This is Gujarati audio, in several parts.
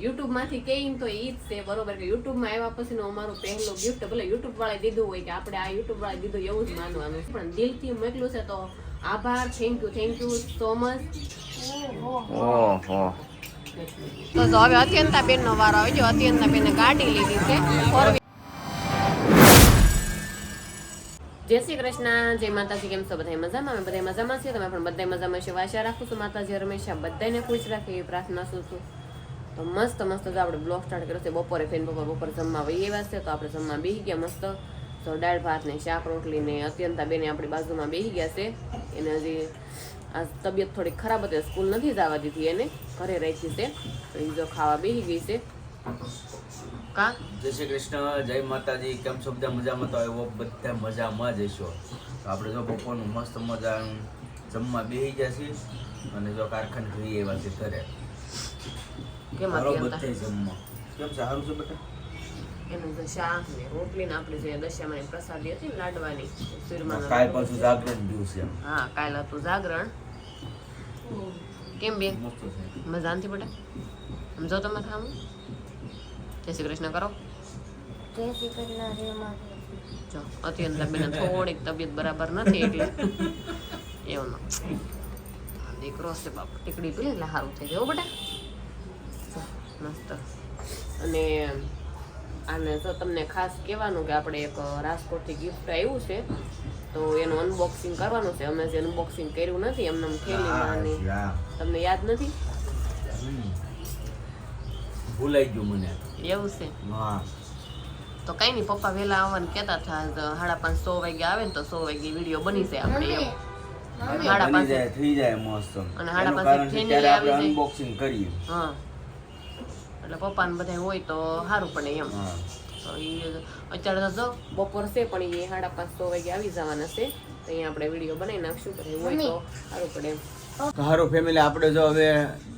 યુટ્યુબમાંથી કહીને તો ઈ જ છે બરોબર કે યુટ્યુબમાં આવ્યા પછી અમારું પહેલું ગિફ્ટ ભલે યુટ્યુબ વાળા દીધું હોય કે આપણે આ યુટ્યુબ વાળા દીધું એવું જ માનવાનું. પણ દિલથી મોકલું છે તો આભાર thank you thank you so much ઓહો. તો જો હવે અત્યંતા બેન નો વારો આવી ગયો અત્યંતા બેને ગાડી લીધી છે. જય શ્રી કૃષ્ણ જય માતાજી કેમ છો? બધા મજામાં? અમે બધા મજામાં છીએ તમે પણ બધા મજામાં છે? આશા રાખું છું માતાજી હંમેશા બધાને ખુશ રાખે એવી પ્રાર્થના શું છું? તો મસ્ત મસ્ત આપણે બ્લોગ સ્ટાર્ટ કર્યો છે, બપોરે ફેન બપોર બપોર જમવા વહી આવ્યા છે, તો આપણે જમવા બેસી ગયા મસ્ત. તો દાળ, ભાત ને શાક, રોટલી ને અત્યંતા બેને આપણી બાજુમાં બેસી ગયા છે. એને હજી આ તબિયત થોડી ખરાબ હતી, સ્કૂલ નથી જવા દીધી એને, ઘરે રાખી છે. તો એ જો ખાવા બેસી ગઈ છે. કા? જય શ્રી કૃષ્ણ, જય માતાજી, કેમ છો? બધા મજામાં? તો આવ્યો બધા મજામાં જ હશો. તો આપણે જો બપોરનું મસ્ત મજાનું જમવા બેસી ગયા છીએ. અને જો કારખાને જઈ એવા છે ઘરે. કેમ કેમ છે? સારું છે બેટા? એનું જે શાક ને રોટલી ને આપણી જે દશામાની પ્રસાદી હતી ને લાડવાની શિરમાનો કાલ પાછું જાગરણ દિવસે હા કાલ હતું જાગરણ. કેમ બેન મસ્ત મજા નથી બેટા? સમજો તમે ખાવું જય શ્રી કૃષ્ણ કરો. જય શ્રી કૃષ્ણ રે જો અત્યંત બેન થોડીક તબિયત બરાબર નથી એટલે એવું દીકરો છે બાપ ટીકડી પીલે એટલે સારું થઈ જવું હો બેટા. મસ્ત. અને આને તો તમને ખાસ કહેવાનું કે આપણે એક રાજકોટથી ગિફ્ટ આવ્યું છે તો એનું અનબોક્સિંગ કરવાનું છે. અમે જે અનબોક્સિંગ કર્યું નથી એમને એમ થેલીમાં તમને યાદ નથી? ભૂલાઈ ગયું મને. એવું છે? હા. તો કઈ નહીં પપ્પા વહેલા આવવાનું કહેતા હતા સાડા પાંચ સો વાગે આવે ને તો સો વાગે વીડિયો બની જાય આપણે સાડા પાંચ થઈ જાય મસ્ત. અને સાડા પાંચ. અનબોક્સિંગ કરીએ. હા. એટલે પપ્પાને બધા હોય તો સારું પડે એમ. તો એ અત્યારે તો બપોર છે પણ એ સાડા પાંચ સો વાગે આવી જવાના છે. તો અહીંયા આપણે વીડિયો બનાવી નાખશું પછી હોય તો સારું પડે એમ. સારું ફેમિલી આપણે જો હવે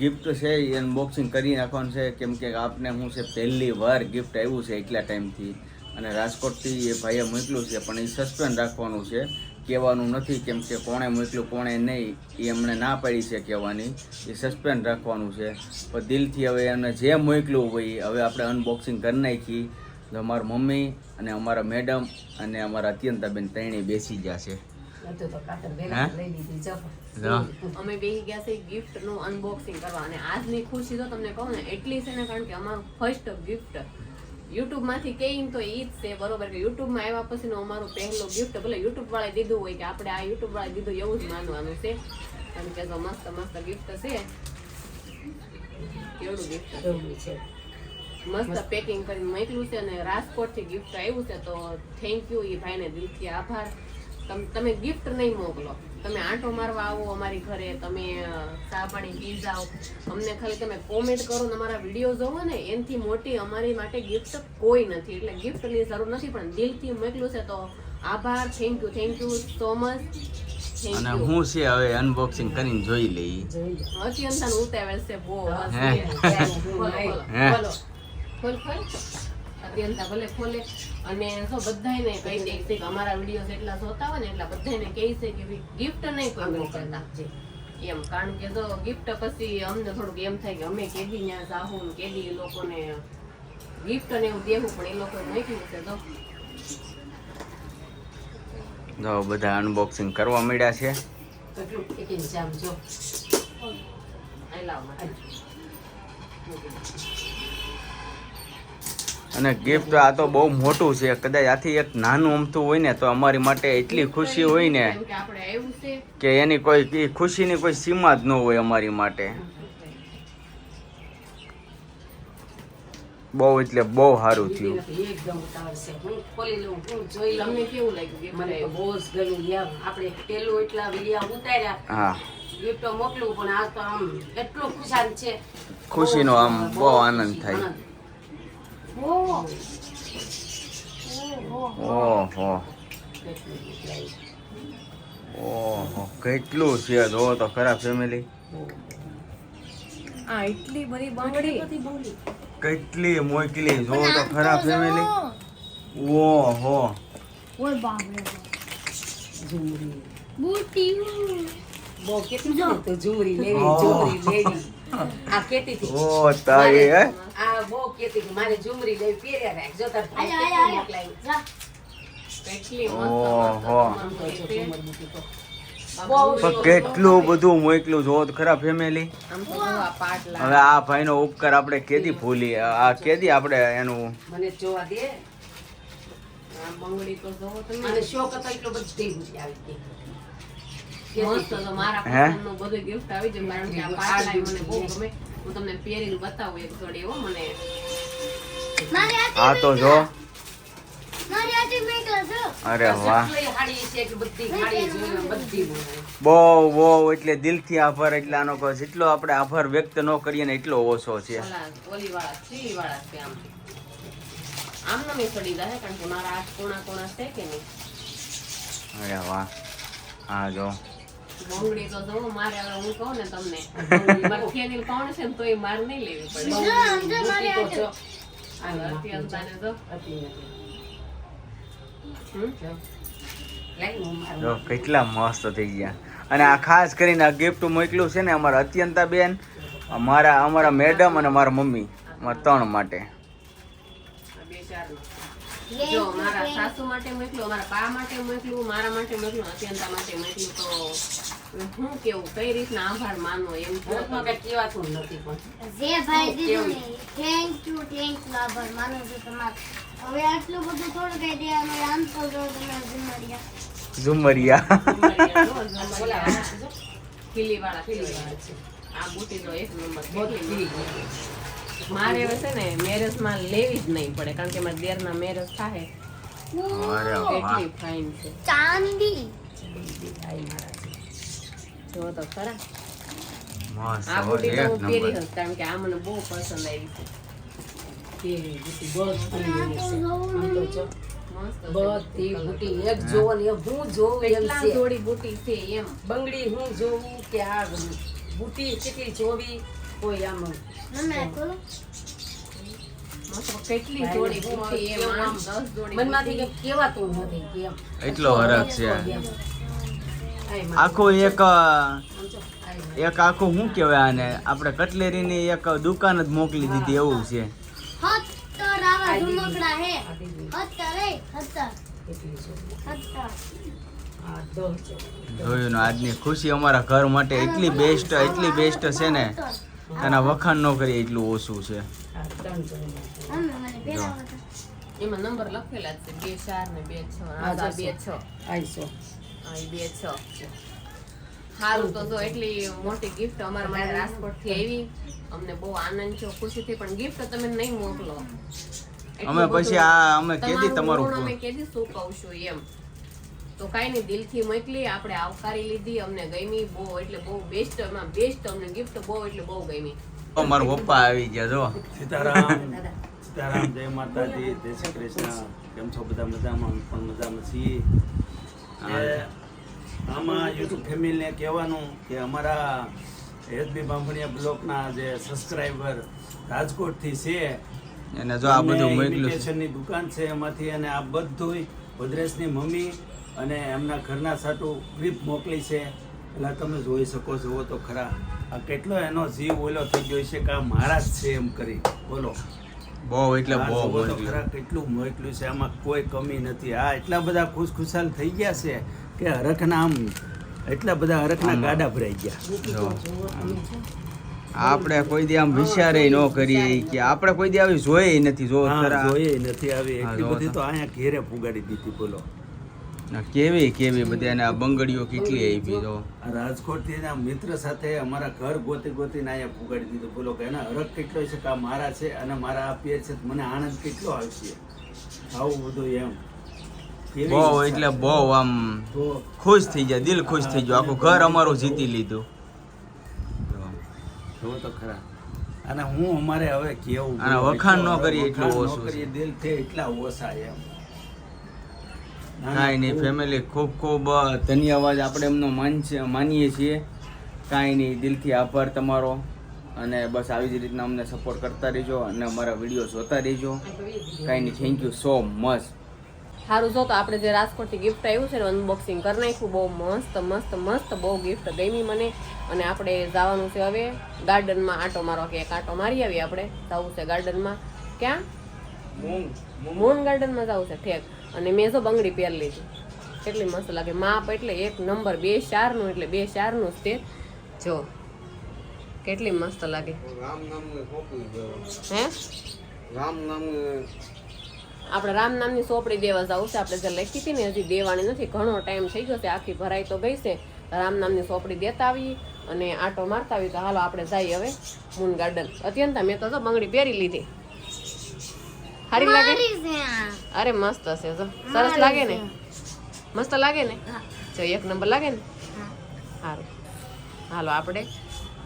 ગિફ્ટ છે એ અનબોક્સિંગ કરી નાખવાનું છે. કેમ કે આપને હું છે પહેલી વાર ગિફ્ટ આવ્યું છે એટલા ટાઈમથી અને રાજકોટથી એ ભાઈએ મોકલ્યું છે પણ એ સસ્પેન્ડ રાખવાનું છે. કહેવાનું નથી કેમ કે કોણે મોકલ્યું કોણે નહીં એ એમણે ના પાડી છે કહેવાની. એ સસ્પેન્ડ રાખવાનું છે. પણ દિલથી હવે એમને જે મોકલ્યું હોય હવે આપણે અનબોક્સિંગ કરી નાખી. તો અમારા મમ્મી અને અમારા મેડમ અને અમારા અત્યંતાબેન ત્રણેય બેસી ગયા છે. અમે બેસી ગયા છે ગિફ્ટનું અનબોક્સિંગ કરવા. અને આજની ખુશી તો તમને કહું ને એટલી છે ને કારણ કે અમારું ફર્સ્ટ ગિફ્ટ યુટ્યુબમાંથી કહીને તો ઈ જ છે બરોબર કે યુટ્યુબમાં આવ્યા પછી અમારું પહેલો ગિફ્ટ ભલે યુટ્યુબ વાળા દીધું હોય કે આપણે આ યુટ્યુબ વાળા દીધું એવું જ માનવાનું છે. કારણ કે મસ્ત મસ્ત ગિફ્ટ છે. કેવડું ગિફ્ટ છે? મસ્ત પેકિંગ કરીને મોકલ્યું છે અને રાજકોટથી ગિફ્ટ આવ્યું છે તો થેન્ક યુ એ ભાઈને દિલથી આભાર. તમ તમે ગિફ્ટ નહીં મોકલો. તમે આંટો મારવા આવો અમારી ઘરે તમે ચા પાણી પી જાઓ. અમને ખાલી તમે કોમેન્ટ કરો ને અમારા વીડિયો જોવો ને એનાથી મોટી અમારી માટે ગિફ્ટ કોઈ નથી. એટલે ગિફ્ટની જરૂર નથી પણ દિલથી મોકલ્યું છે તો આભાર. Thank you thank you so much અને હું છે હવે અનબોક્સિંગ કરીને જોઈ લઈ. અત્યંત ઉતાવળ છે બહુ હે? બોલો ખોલ ખોલ અત્યંત ભલે ખોલે. અને જો બધાયને કહી દે છે કે અમારા વીડિયો એટલા જોતા હોય ને એટલા બધાયને કહે છે કે ગિફ્ટ નહીં કોઈ કરતા એમ કારણ કે જો ગિફ્ટ પછી અમને થોડુંક એમ થાય કે અમે કેદી ત્યાં જાહું ને કેદી એ લોકોને ગિફ્ટ ને એવું દેવું પણ એ લોકો મૂક્યું છે તો જો. બધા અનબોક્સિંગ કરવા મળ્યા છે. કેટલું ટિકિન આમ જો. આઈ લાવ અને ગિફ્ટ આ તો બહુ મોટું છે. કદાચ આથી એક નાનું અમથું હોય ને તો અમારી માટે એટલી ખુશી હોય ને કે આપણે આવ્યું છે? કે એની કોઈ ખુશીની કોઈ સીમા જ ન હોય અમારી માટે. બહુ એટલે બહુ સારું થયું. એકદમ ઉતાવળ છે. હું ખુશીનો આમ બહુ આનંદ થાય. ઓહો. ઓહો કેટલું છે? જો તો ખરા ફેમિલી આ એટલી બધી બંગડી. કેટલી મોકલી જો તો ખરા ફેમિલી ઓહો. ઓય બાપ રે ઝુમરી બુટી. બો કેટલું તો ઝુમરી લેવી. ઝુમરી લેવી. આ કેતી હતી. ઓ તારી હે? આ બહુ કેતી હતી મારે ઝુમરી લેવી પહેર્યા રાખ. તાર આયા, આયા, જા. કેટલું બધું મોકલું જો તો ખરા ફેમિલી હવે આ ભાઈ હવે આ ભાઈનો ઉપકાર આપણે કેદી ભૂલી આ કેદી આપણે એનું? મને જોવા દે. આ તો જોવો તમે. શોખ હતો એટલો બધી આવી ગઈ મસ્ત તો મારા હે? પસંદનું બધું gift આવી જાય કારણ કે આ પાટલા મને બહુ ગમે. હું તમને પહેરીને બતાવું એક જોડી હો મને. મારી તો જો. અરે વાહ. બહુ બહુ એટલે દિલથી આભાર એટલે આનો કહો જેટલો આપણે આભાર વ્યક્ત ન કરીએ ને એટલો ઓછો છે. ઓલા ઓલી વાળા ચીલી વાળા છે આમ. આમ નમી ચડી જાય કારણ કે મારા હાથ કોણા કોણા છે કે નહીં? અરે વાહ. હા જો. બંગડી તો જો મારે હવે હું કહું ને તમને મારે કોણ છે ને તોય માર નહીં લેવી પડે જો, જો મારી બુટી તો હાથે જો. અત્યંતાને જો હતી નથી. હમ? જો. લાઈ હું મારું. જો કેટલા મસ્ત થઈ ગયા અને આ ખાસ કરીને આ ગિફ્ટ મોકલ્યું છે ને અમારા અત્યંતા બેન અમારા અમારા મેડમ અને મારા મમ્મી અમારા ત્રણ માટે આ બે ચારનું. જો મારા સાસુ માટે મોકલું મારા બા માટે મોકલું મારા માટે મોકલું અત્યંતા માટે મોકલું તો હું કેવું કઈ રીતના આભાર માનો એમ કહો હું તો તમે. કઈ કહેવાતું નથી પણ જે ભાઈ દીધું થેન્ક યુ થેન્ક યુ આભાર માનું છું તમારો હવે આટલું બધું થોડું કઈ દેવાનું આમ તો જો તમે ઝુમરિયા ઝુમરિયા જો, બોલા ઝુમરિયા. જો. ખીલીવાળા, ખીલી વાળા છે. આ બુટી તો એક નંબર. મારે હવે છે ને મેરેજમાં લેવી જ નહીં પડે કારણ કે મારા દેરના મેરેજ થાય કેટલી ફાઇન છે ચાંદી આઈ મારા છે. જો તો ખરા મસ્ત આ બુટી તો પહેરી નંબર કારણ કે આ મને બહુ પસંદ આવી છે બધી એવી છે. આમ તો જો. મસ્ત છે. બધી બુટી એક જોવો ને હું જોઉં એમ છે જોડી બુટી છે એમ બંગડી હું જોઉં કે આ બુટી કેટલી જોવી કોઈ આમ મમ્મી ખોલો મસ્ત કેટલી જોડી બુટી એમ આમ દસ જોડી મનમાંથી બુટી. નથી કેમ એટલો હરખ છે. આખું એક. એક આખું શું કહેવાય આને? આપણે કટલેરીની એક દુકાન જ મોકલી દીધી એવું છે. જોયું આજની ખુશી અમારા ઘર માટે એટલી બેસ્ટ એટલી બેસ્ટ છે ને. એના વખાણ ન કરીએ એટલું ઓછું છે. એમાં નંબર લખેલા છે બે ચાર ને બે છ બે છ. બે છ. સારું તો જો એટલી મોટી ગિફ્ટ અમારા માટે રાજકોટથી આવી. અમને બહુ આનંદ છે ખુશી થી પણ ગિફ્ટ તમે નહીં મોકલો. અમે પછી આ અમે કેદી તમારું અમે કેદી ચૂકવશું એમ. તો કાંઈ નહીં દિલથી મોકલી આપણે આવકારી લીધી અમને ગમી બહુ એટલે બહુ બેસ્ટ એમાં બેસ્ટ અમને ગિફ્ટ બહુ એટલે બહુ ગમી. મારા પપ્પા આવી ગયા જો. સીતારામ સીતારામ જય માતાજી જય શ્રી કૃષ્ણ. કેમ છો બધા મજામાં? પણ મજામાં છીએ. આમાં યુટ્યુબ ફેમિલીને કહેવાનું કે અમારા એસબી બાંભણિયા બ્લોકના જે સબસ્ક્રાઈબર રાજકોટથી છે અને જો આ બધું મોકલ્યું દુકાન છે એમાંથી અને આ બધુંય ભદ્રેશની મમ્મી અને એમના ઘરના સાટું ગ્રીપ મોકલી છે. એટલે તમે જોઈ શકો છો તો ખરા. આ કેટલો એનો જીવ ઓલો થઈ ગયો છે કે આ મારા જ છે એમ કરી. બોલો. બહુ એટલે બહુ મોકલ્યું કેટલું મોકલ્યું છે આમાં કોઈ કમી નથી. આ એટલા બધા ખુશખુશાલ થઈ ગયા છે કે હરખના આમ એટલા બધા હરખના ગાડા ભરાઈ ગયા. આપણે કોઈ દી આમ વિચારે ન કરીએ કે આપણે કોઈ દી આવી જોઈએ નથી જો જોઈએ નથી આવી. એટલી બધી તો. અહીંયા ઘેરે પુગાડી દીધી બોલો. કેવી કેવી બધી અને આ બંગડીઓ કેટલી આવી જો. રાજકોટથી એના મિત્ર સાથે અમારા ઘર ગોતી ગોતીને અહીંયા પુગાડી દીધું. બોલો કે એના હરખ કેટલો છે કે મારા છે અને મારા આપીએ છે મને આનંદ કેટલો આવશે? આવું બધું એમ. બહુ એટલે બહુ આમ ખુશ થઈ જાય દિલ ખુશ થઈ જાય. આખું ઘર અમારું જીતી લીધું. જો તો ખરા. અને હું અમારે હવે કેવું અને વખાણ ન કરીએ એટલું ઓછું છે. દિલ દિલથી એટલા ઓછા એમ. કાંઈ નહીં ફેમિલી ખૂબ ખૂબ ધન્યવાદ આપણે એમનો મન છે માનીએ છીએ. કાંઈ નહીં દિલથી આભાર તમારો. અને બસ આવી જ રીતના અમને સપોર્ટ કરતા રહેજો અને અમારા વીડિયો જોતા રહેજો. કાંઈ નહીં થેન્ક યુ સો મચ સારું જો તો આપણે જે રાજકોટથી ગિફ્ટ આવ્યું છે ને અનબોક્સિંગ કરી નાખ્યું બહુ મસ્ત મસ્ત મસ્ત બહુ ગિફ્ટ ગમી મને. અને આપણે જવાનું છે હવે ગાર્ડનમાં આંટો મારવા કે એક આંટો મારી આવીએ આપણે. જવું છે ગાર્ડનમાં. ક્યાં? મૂન ગાર્ડનમાં જવું છે ઠેક. અને મેં જો બંગડી પહેરી લીધી. કેટલી મસ્ત લાગે. માપ એટલે એક નંબર બે ચારનું એટલે બે ચારનું જ તે. જો કેટલી મસ્ત લાગે. હે? રામ નામ આપણે રામ નામની સોપડી દેવા જવું છે. આપણે જે લખી હતી ને હજી દેવાની નથી. ઘણો ટાઈમ થઈ ગયો છે. આખી ભરાઈ તો ગઈ છે. રામ નામની સોપડી દેતા આવી અને આટો મારતા આવી તો હાલો આપણે જઈએ હવે મૂન ગાર્ડન. અત્યંત મેં તો બંગડી પહેરી લીધી. સારી લાગે. અરે મસ્ત હશે જો. સરસ લાગે ને? મસ્ત લાગે ને? જો એક નંબર લાગે ને? સારું હાલો આપણે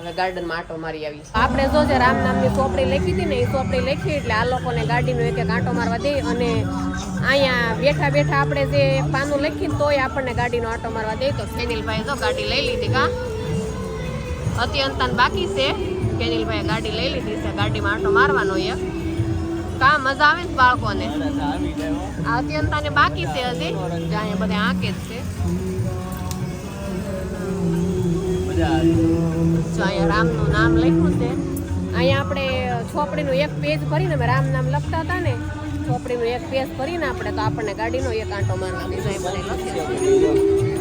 હવે ગાર્ડનમાં આટો મારી આવી આપણે જો જે રામ નામની ચોપડી લખી હતી ને એ ચોપડી લખી એટલે આ લોકોને ગાડીનો એક એક આંટો મારવા દે અને અહીંયા બેઠા બેઠા આપણે જે પાનું લખીને તોય આપણને ગાડીનો આંટો મારવા દે. તો કેનિલભાઈ જો ગાડી લઈ લીધી કા અત્યંત બાકી છે. કેનિલભાઈ ગાડી લઈ લીધી છે ગાડીમાં આંટો મારવાનો એક. કા મજા આવે ને બાળકોને? અત્યંતાને બાકી છે હજી. જે અહીંયા બધા આંકે જ છે. જો અહીંયા રામનું નામ લખ્યું છે. અહીંયા આપણે છોપડીનું એક પેજ ભરીને અમે રામ નામ લખતા હતા ને છોપડીનું એક પેજ ભરીને આપણે તો આપણને ગાડીનો એક આંટો મારવા દીધો એ બધે લખે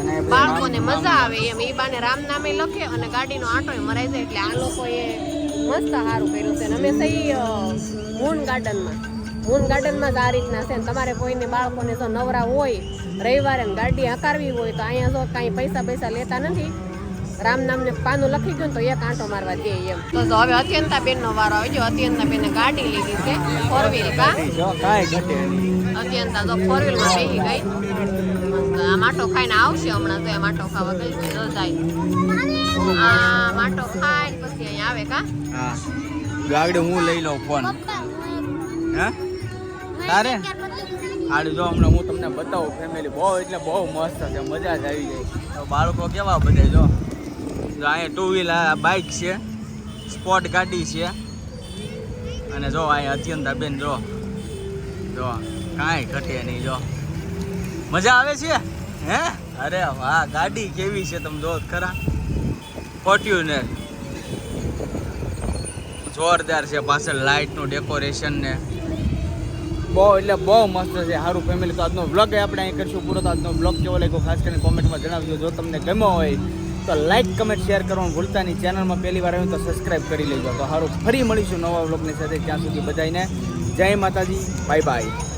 અને બાળકોને મજા આવે એમ એ બાને રામ નામે લખે અને ગાડીનો આંટો મરાઈ જાય એટલે આ લોકોએ મસ્ત સારું કર્યું છે. અને અમે સહી મૂન ગાર્ડનમાં મૂન ગાર્ડનમાં જ આ રીતના છે. તમારે કોઈને બાળકોને જો નવરા હોય રવિવારે ગાડી હકારવી હોય તો અહીંયા જો કાંઈ પૈસા પૈસા લેતા નથી. રામ નામને પાનું લખી ગયું તો એક આંટો મારવા દે એમ. તો હવે અત્યંતા બેન નો વારો આવી ગયો અત્યંતા બેને ગાડી લીધી છે. ફોર વ્હીલ કા? અત્યંતા તો ફોર વ્હીલમાં બેસી ગઈ. આ માટો ખાઈને આવશે હમણાં તો એ માટો ખાવા ગઈ. જાય. આ માટો ખાય પછી અહીંયા આવે કા? હા. ગાડી હું લઈ લઉં ફોન. હે તારે? આડું જો હમણાં હું તમને બતાવું ફેમિલી બહુ એટલે બહુ મસ્ત છે મજા જ આવી જાય. તો બાળકો કેવા બધે જો? જો અહીંયા ટુ વ્હીલર બાઇક છે સ્પોર્ટ ગાડી છે. અને જો અહીંયા અત્યંતા બેન જો. જો કાંઈ ઘટે નહીં જો. મજા આવે છે? હે? અરે વાહ ગાડી કેવી છે તમે જો ખરા. ફોર્ટ્યુનર જોરદાર છે પાછળ લાઇટનું ડેકોરેશન ને. બહુ, એટલે બહુ મસ્ત છે. સારું ફેમિલી તો આજનો બ્લોગ આપણે અહીં કરીશું. પૂરો તો આજનો બ્લોગ કેવો લાગ્યો ખાસ કરીને કોમેન્ટમાં જણાવજો. જો તમને ગમ્યો હોય, તો લાઇક કમેન્ટ શેર કરવાનું ભૂલતા નહીં. ચેનલમાં પહેલી વાર આવ્યું તો સબસ્ક્રાઇબ કરી લેજો. તો સારું ફરી મળીશું નવા બ્લોગની સાથે. ત્યાં સુધી બધાને જય માતાજી. Bye bye